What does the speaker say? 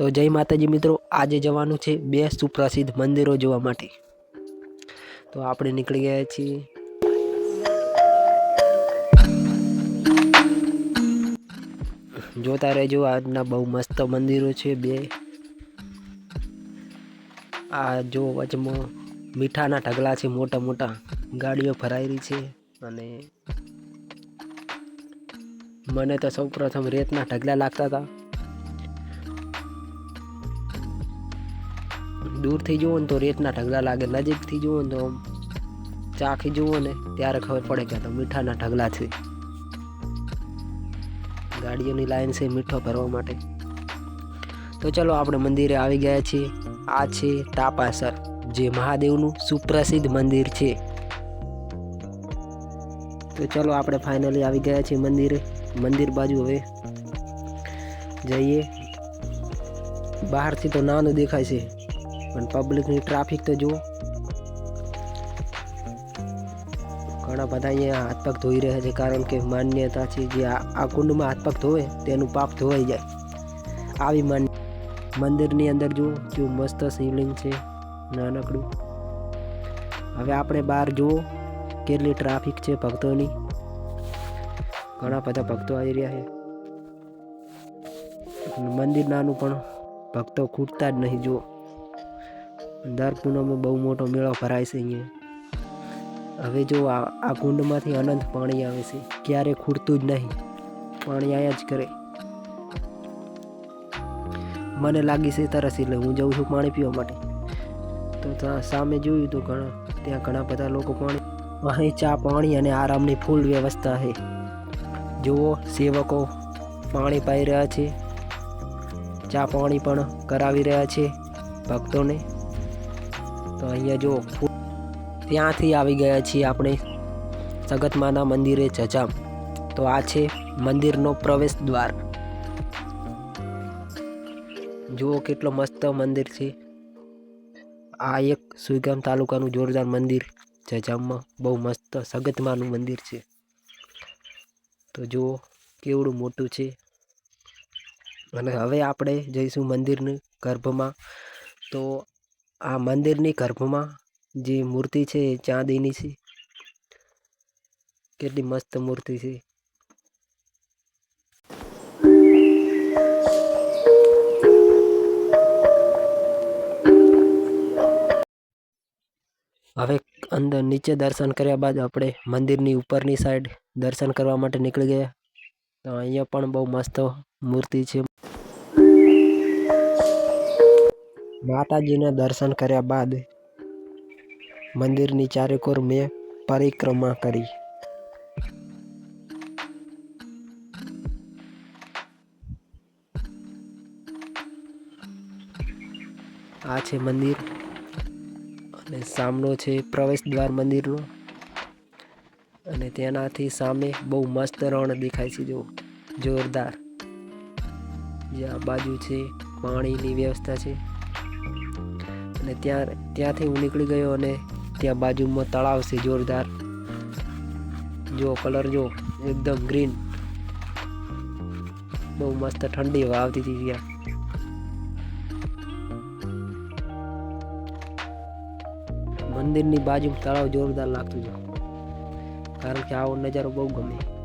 તો જય માતાજી મિત્રો, આજે જવાનું છે બે સુપ્રસિદ્ધ મંદિરો જોવા માટે. તો આપણે નીકળી ગયા છીએ. જોતા રહેજો, આજના બહુ મસ્ત મંદિરો છે બે. આ જો વચમાં મીઠાના ઢગલા છે, મોટા મોટા ગાડીઓ ભરાયેલી છે અને મને તો સૌ પ્રથમ રેતના ઢગલા લાગતા હતા. દૂરથી જુઓ ને તો રેતના ઢગલા લાગે નજીકથી જુઓ ને તો ચાખી જુઓ ને ત્યારે ખબર પડે કે તો મીઠાના ઢગલા છે. ગાડીઓની લાઈન છે મીઠો ભરવા માટે. તો ચલો આપણે મંદિરે આવી ગયા છીએ. આ છે તાપાસર જે મહાદેવનું સુપ્રસિદ્ધ મંદિર છે. તો ચલો આપણે ફાઇનલી આવી ગયા છીએ મંદિરે. મંદિર બાજુ હવે જઈએ. બહારથી તો નાનું દેખાય છે. પણ પબ્લિકની ટ્રાફિક તો જુઓ. ઘણા બધા અહીંયા હાથ પગ ધોઈ રહ્યા છે, કારણ કે માન્યતા છે જે આ કુંડમાં હાથ પગ ધોવે, તેનું પાપ ધોવાઈ જાય. આવી માન મંદિરની અંદર જુઓ, કેવું મસ્ત શિવલિંગ છે, નાનકડું. હવે આપણે બહાર જુઓ, કેટલી ટ્રાફિક છે ભક્તોની. ઘણા બધા ભક્તો આવી રહ્યા છે. મંદિર નાનું પણ ભક્તો ખૂટતા જ નહીં, જુઓ. દર પૂનમમાં બહુ મોટો મેળો ભરાય છે અહીંયા. હવે જો આ કુંડમાંથી અનંત પાણી આવે છે. ક્યારે ખૂટતું જ નહીં. પાણી આયા જ કરે. મને લાગી છે તરસ એટલે હું જઉં છું પાણી પીવા માટે. તો ત્યાં સામે જોયું તો ઘણા. ત્યાં ઘણા બધા લોકો પાણી અહીં ચા પાણી અને આરામની ફૂલ વ્યવસ્થા છે. જુઓ, સેવકો પાણી પાઈ રહ્યા છે. ચા પાણી પણ કરાવી રહ્યા છે ભક્તોને. તો અહીંયા જો ત્યાંથી આવી ગયા છીએ આપણે સગતમાના મંદિરે જજામ તો આ છે મંદિરનો પ્રવેશ દ્વાર. જુઓ કેટલો મસ્ત મંદિર છે. આ એક સુઈગામ તાલુકાનું જોરદાર મંદિર જજામમાં બહુ મસ્ત સગતમાનું મંદિર છે. તો જુઓ કેવડું મોટું છે. અને હવે આપણે જઈશું મંદિરની ગર્ભમાં. તો આ મંદિરની ગર્ભમાં જે મૂર્તિ છે, એ ચાંદીની છે. કેટલી મસ્ત મૂર્તિ છે. હવે અંદર નીચે દર્શન કર્યા બાદ આપણે મંદિરની ઉપરની સાઈડ દર્શન કરવા માટે નીકળી ગયા. તો અહીંયા પણ બહુ મસ્ત મૂર્તિ છે. માતાજીના દર્શન કર્યા બાદ મંદિરની ચારેકોર મેં પરિક્રમા કરી. આ છે મંદિર અને સામનો છે પ્રવેશ દ્વાર મંદિરનો. અને તેનાથી સામે બહુ મસ્ત રણ દેખાય છે જો, જોરદાર. જે આ બાજુ છે પાણીની વ્યવસ્થા છે. અને ત્યાં ત્યાંથી હું નીકળી ગયો અને ત્યાં બાજુમાં તળાવ છે જોરદાર. જો કલર જો એકદમ ગ્રીન. બહુ મસ્ત ઠંડી હવા આવતી હતી ત્યાં. મંદિરની બાજુ તળાવ જોરદાર લાગતું છે કારણ કે આવો નજારો બહુ ગમે.